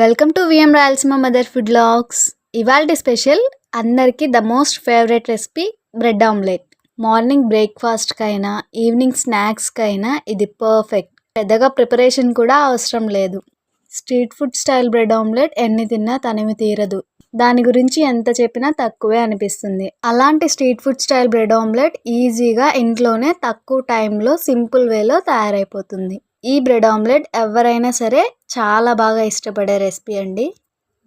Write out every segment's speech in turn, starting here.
Welcome to V M Rayalaseema mother food logs. ఇవాళ special అందరికీ the most favourite recipe bread omelette. Morning బ్రేక్ఫాస్ట్కైనా evening స్నాక్స్కైనా ఇది perfect. పెద్దగా preparation కూడా అవసరం లేదు. Street food style bread omelette ఎన్ని తిన్నా తనివి తీరదు. దాని గురించి ఎంత చెప్పినా తక్కువే అనిపిస్తుంది. అలాంటి street food style bread omelette ఈజీగా ఇంట్లోనే తక్కువ టైంలో సింపుల్ వేలో తయారైపోతుంది. ఈ బ్రెడ్ ఆమ్లెట్ ఎవరైనా సరే చాలా బాగా ఇష్టపడే రెసిపీ అండి.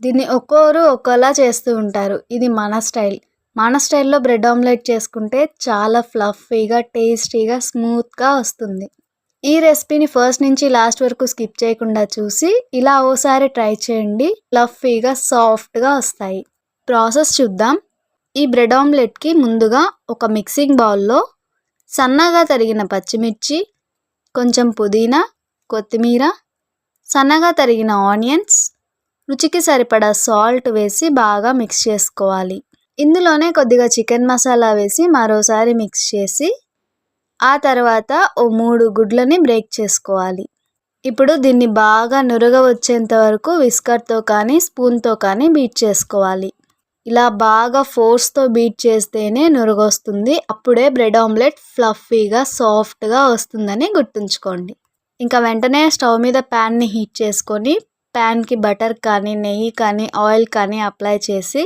దీన్ని ఒక్కోరు ఒక్కోలా చేస్తూ ఉంటారు. ఇది మన స్టైల్. మన స్టైల్లో బ్రెడ్ ఆమ్లెట్ చేసుకుంటే చాలా ఫ్లఫీగా టేస్టీగా స్మూత్గా వస్తుంది. ఈ రెసిపీని ఫస్ట్ నుంచి లాస్ట్ వరకు స్కిప్ చేయకుండా చూసి ఇలా ఓసారి ట్రై చేయండి. ఫ్లఫీగా సాఫ్ట్గా వస్తాయి. ప్రాసెస్ చూద్దాం. ఈ బ్రెడ్ ఆమ్లెట్కి ముందుగా ఒక మిక్సింగ్ బౌల్లో సన్నగా తరిగిన పచ్చిమిర్చి కొంచెం పుదీనా కొత్తిమీర సన్నగా తరిగిన ఆనియన్స్ రుచికి సరిపడా సాల్ట్ వేసి బాగా మిక్స్ చేసుకోవాలి. ఇందులోనే కొద్దిగా చికెన్ మసాలా వేసి మరోసారి మిక్స్ చేసి ఆ తర్వాత ఓ మూడు గుడ్లని బ్రేక్ చేసుకోవాలి. ఇప్పుడు దీన్ని బాగా నురగ వచ్చేంత వరకు విస్కర్తో కానీ స్పూన్తో కానీ బీట్ చేసుకోవాలి. ఇలా బాగా ఫోర్స్తో బీట్ చేస్తేనే నురుగొస్తుంది. అప్పుడే బ్రెడ్ ఆమ్లెట్ ఫ్లఫీగా సాఫ్ట్గా వస్తుందని గుర్తుంచుకోండి. ఇంకా వెంటనే స్టవ్ మీద ప్యాన్ని హీట్ చేసుకొని ప్యాన్కి బటర్ కానీ నెయ్యి కానీ ఆయిల్ కానీ అప్లై చేసి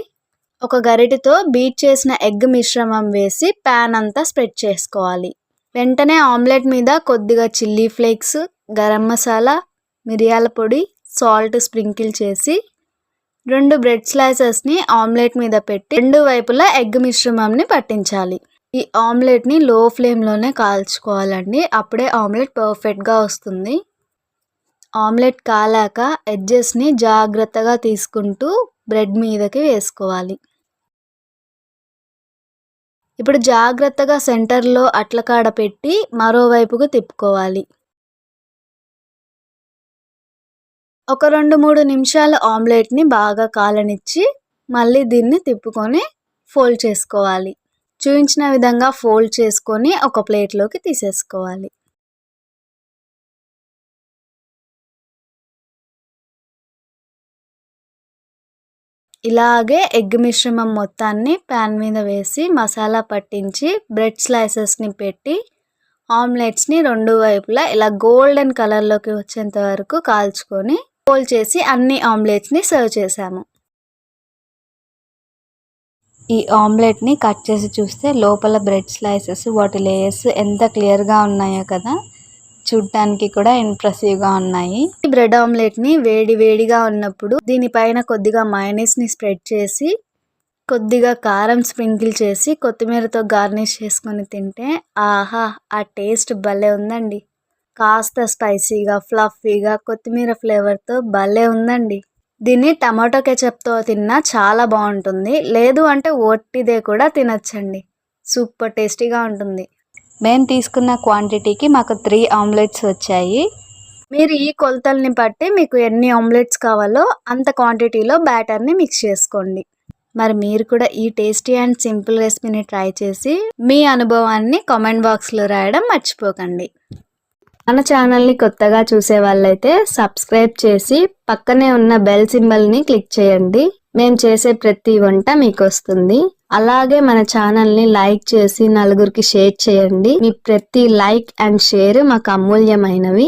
ఒక గరిటెతో బీట్ చేసిన ఎగ్ మిశ్రమం వేసి ప్యాన్ అంతా స్ప్రెడ్ చేసుకోవాలి. వెంటనే ఆమ్లెట్ మీద కొద్దిగా చిల్లీ ఫ్లేక్స్ గరం మసాలా మిరియాల పొడి సాల్ట్ స్ప్రింకిల్ చేసి రెండు బ్రెడ్ స్లైసెస్ని ఆమ్లెట్ మీద పెట్టి రెండు వైపులా ఎగ్ మిశ్రమంని పట్టించాలి. ఈ ఆమ్లెట్ని లో ఫ్లేమ్లోనే కాల్చుకోవాలండి. అప్పుడే ఆమ్లెట్ పర్ఫెక్ట్గా వస్తుంది. ఆమ్లెట్ కాలాక ఎడ్జెస్ని జాగ్రత్తగా తీసుకుంటూ బ్రెడ్ మీదకి వేసుకోవాలి. ఇప్పుడు జాగ్రత్తగా సెంటర్లో అట్లకాడ పెట్టి మరోవైపుకు తిప్పుకోవాలి. ఒక రెండు మూడు నిమిషాలు ఆమ్లెట్ని బాగా కాలనిచ్చి మళ్ళీ దీన్ని తిప్పుకొని ఫోల్డ్ చేసుకోవాలి. చూపించిన విధంగా ఫోల్డ్ చేసుకొని ఒక ప్లేట్లోకి తీసేసుకోవాలి. ఇలాగే ఎగ్ మిశ్రమం మొత్తాన్ని ప్యాన్ మీద వేసి మసాలా పట్టించి బ్రెడ్ స్లైసెస్ని పెట్టి ఆమ్లెట్స్ని రెండు వైపులా ఇలా గోల్డెన్ కలర్లోకి వచ్చేంత వరకు కాల్చుకొని ఫోల్డ్ చేసి అన్ని ఆమ్లెట్స్ని సర్వ్ చేసాము ఈ ఆమ్లెట్ని కట్ చేసి చూస్తే లోపల బ్రెడ్ స్లైసెస్ వాటి లేయర్స్ ఎంత క్లియర్గా ఉన్నాయో కదా చూడ్డానికి కూడా ఇంప్రెసివ్గా ఉన్నాయి. ఈ బ్రెడ్ ఆమ్లెట్ని వేడి వేడిగా ఉన్నప్పుడు దీనిపైన కొద్దిగా ని స్ప్రెడ్ చేసి కొద్దిగా కారం స్ప్రింకిల్ చేసి కొత్తిమీరతో గార్నిష్ చేసుకొని తింటే ఆహా ఆ టేస్ట్ భలే ఉందండి. కాస్త స్పైసీగా ఫ్లఫీగా కొత్తిమీర ఫ్లేవర్తో భలే ఉందండి. దీన్ని టమాటో కెచప్తో తిన్నా చాలా బాగుంటుంది. లేదు అంటే ఒట్టిదే కూడా తినచ్చండి. సూపర్ టేస్టీగా ఉంటుంది. మేము తీసుకున్న క్వాంటిటీకి మాకు త్రీ ఆమ్లెట్స్ వచ్చాయి. మీరు ఈ కొలతల్ని బట్టి మీకు ఎన్ని ఆమ్లెట్స్ కావాలో అంత క్వాంటిటీలో బ్యాటర్ని మిక్స్ చేసుకోండి. మరి మీరు కూడా ఈ టేస్టీ అండ్ సింపుల్ రెసిపీని ట్రై చేసి మీ అనుభవాన్ని కామెంట్ బాక్స్లో రాయడం మర్చిపోకండి. మన ఛానల్ని కొత్తగా చూసే వాళ్ళైతే సబ్స్క్రైబ్ చేసి పక్కనే ఉన్న బెల్ సింబల్ని క్లిక్ చేయండి. మేము చేసే ప్రతి వంట మీకు వస్తుంది అలాగే మన ఛానల్ని లైక్ చేసి నలుగురికి షేర్ చేయండి. మీ ప్రతి లైక్ అండ్ షేర్ మాకు అమూల్యమైనవి.